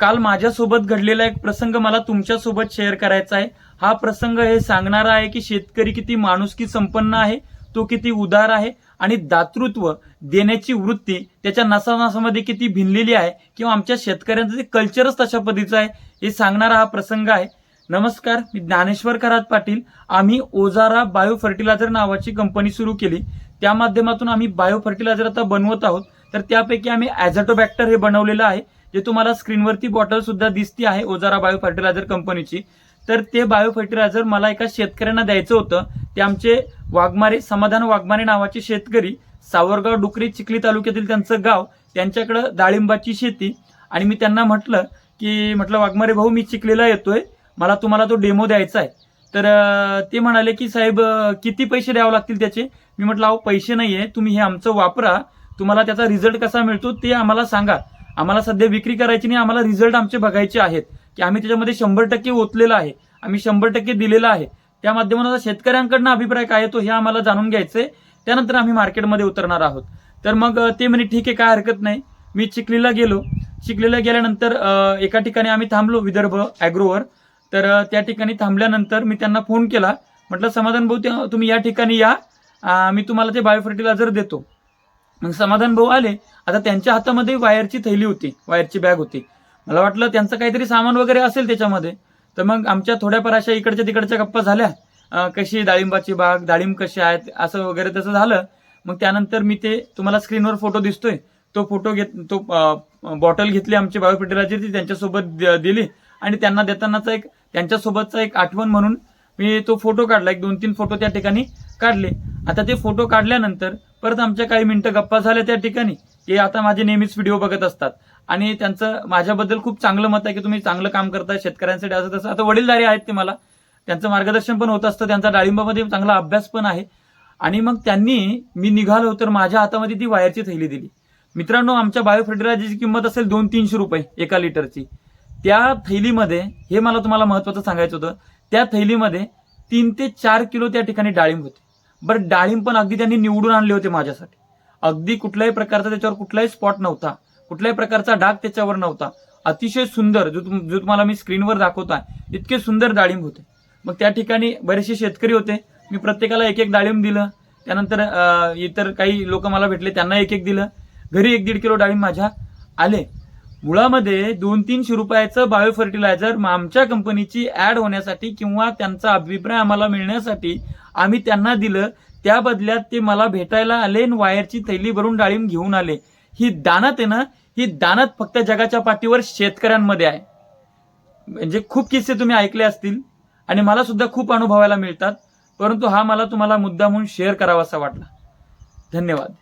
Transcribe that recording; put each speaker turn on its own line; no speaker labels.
काल माझ्यासोबत घडलेला एक प्रसंग मला तुमच्यासोबत शेअर करायचा आहे. हा प्रसंग हे सांगणारा आहे की शेतकरी किती माणुसकी संपन्न आहे तो किती उदार आहे आणि दातृत्व देण्याची वृत्ती त्याच्या नसानसामध्ये किती भिनलेली आहे किंवा आमच्या शेतकऱ्यांचं ते कल्चरच तशा पद्धतीचं आहे हे सांगणारा हा प्रसंग आहे. नमस्कार मी ज्ञानेश्वर खरात पाटील. आम्ही ओझारा बायो फर्टिलायझर नावाची कंपनी सुरू केली. त्या माध्यमातून आम्ही बायो फर्टिलायझर आता बनवत आहोत. तर त्यापैकी आम्ही ॲझॅटोबॅक्टर हे बनवलेलं आहे. जे तुम्हाला स्क्रीनवरती बॉटल सुद्धा दिसती आहे ओजारा बायो फर्टिलायझर कंपनीची तर ते बायो फर्टिलायझर मला एका शेतकऱ्यांना द्यायचं होतं. ते आमचे वाघमारे समाधान वाघमारे नावाचे शेतकरी सावरगाव डुकरी चिखली तालुक्यातील त्यांचं गाव त्यांच्याकडं डाळिंबाची शेती. आणि मी त्यांना म्हटलं की म्हटलं वाघमारे भाऊ मी चिखलीला येतोय. मला तुम्हाला तो डेमो द्यायचा आहे. तर ते म्हणाले की साहेब किती पैसे द्यावे लागतील त्याचे? मी म्हटलं अहो पैसे नाही आहे तुम्ही हे आमचं वापरा. तुम्हाला त्याचा रिझल्ट कसा मिळतो ते आम्हाला सांगा. आम्हाला सध्या विक्री करायची नाही आम्हाला रिझल्ट आमचे बघायचे आहेत. की आम्ही त्याच्यामध्ये शंभर टक्के ओतलेलं आहे आम्ही शंभर टक्के दिलेलं आहे. त्या माध्यमातून शेतकऱ्यांकडनं अभिप्राय काय येतो हे आम्हाला जाणून घ्यायचंय. त्यानंतर आम्ही मार्केटमध्ये उतरणार आहोत. तर मग ते म्हणे ठीक आहे काय हरकत नाही. मी चिखलीला गेलो. चिखलीला गेल्यानंतर एका ठिकाणी आम्ही थांबलो विदर्भ ॲग्रोवर. तर त्या ठिकाणी थांबल्यानंतर मी त्यांना फोन केला. म्हटलं समाधान भाऊ तुम्ही या ठिकाणी या. मी तुम्हाला ते बायोफर्टिलायझर देतो. मग समाधान भाऊ आले आता त्यांच्या हातामध्ये वायरची थैली होती वायरची बॅग होती. मला वाटलं त्यांचं काहीतरी सामान वगैरे असेल त्याच्यामध्ये. तर मग आमच्या थोड्याफार अशा इकडच्या तिकडच्या गप्पा झाल्या. कशी डाळिंबाची बाग डाळिंब कशी आहेत असं वगैरे तसं झालं. मग त्यानंतर मी ते तुम्हाला स्क्रीनवर फोटो दिसतोय. तो फोटो घेत तो बॉटल घेतली आमची बायो ती त्यांच्यासोबत द- दिली. आणि त्यांना देतानाचा एक त्यांच्यासोबतचा एक आठवण म्हणून मी तो फोटो काढला. एक दोन तीन फोटो त्या ठिकाणी काढले. आता ते फोटो काढल्यानंतर परत आमच्या काही मिनिटं गप्पा झाल्या त्या ठिकाणी. ते आता माझे नेहमीच व्हिडिओ बघत असतात. आणि त्यांचं माझ्याबद्दल खूप चांगलं मत आहे की तुम्ही चांगलं काम करता शेतकऱ्यांसाठी असं तसं. आता वडीलधारी आहेत ते मला. त्यांचं मार्गदर्शन पण होत असतं. त्यांचा डाळिंबामध्ये चांगला अभ्यास पण आहे. आणि मग त्यांनी मी निघालो तर माझ्या हातामध्ये ती वायरची थैली दिली. मित्रांनो आमच्या बायो किंमत असेल दोन तीनशे रुपये एका लिटरची. त्या थैलीमध्ये हे मला तुम्हाला महत्वाचं सांगायचं होतं त्या थैलीमध्ये तीन ते चार किलो त्या ठिकाणी डाळिंब होते. बरं डाळिंब पण अगदी त्यांनी निवडून आणले होते माझ्यासाठी. अगदी कुठल्याही प्रकारचा त्याच्यावर कुठलाही स्पॉट नव्हता. कुठल्याही प्रकारचा डाग त्याच्यावर नव्हता. अतिशय सुंदर जो तुम- जो तुम्हाला मी स्क्रीनवर दाखवत आहे इतके सुंदर डाळिंब होते. मग त्या ठिकाणी बरेचसे शेतकरी होते. मी प्रत्येकाला एक एक डाळिंब दिलं. त्यानंतर इतर काही लोक मला भेटले त्यांना एक एक दिलं. घरी एक दीड किलो डाळिंब माझ्या आले. मुळामध्ये दोन तीनशे रुपयाचं बायो फर्टिलायझर आमच्या कंपनीची ऍड होण्यासाठी किंवा त्यांचा अभिप्राय आम्हाला मिळण्यासाठी आम्ही त्यांना दिलं त्या बदल्यात ते मला भेटायला आले आणि वायरची थैली भरून डाळिंब घेऊन आले. ही दानत आहे ना ही दानत फक्त जगाच्या पाठीवर शेतकऱ्यांमध्ये आहे. म्हणजे खूप किस्से तुम्ही ऐकले असतील आणि मला सुद्धा खूप अनुभवायला मिळतात परंतु हा मला तुम्हाला मुद्दा म्हणून शेअर करावासा वाटला. धन्यवाद.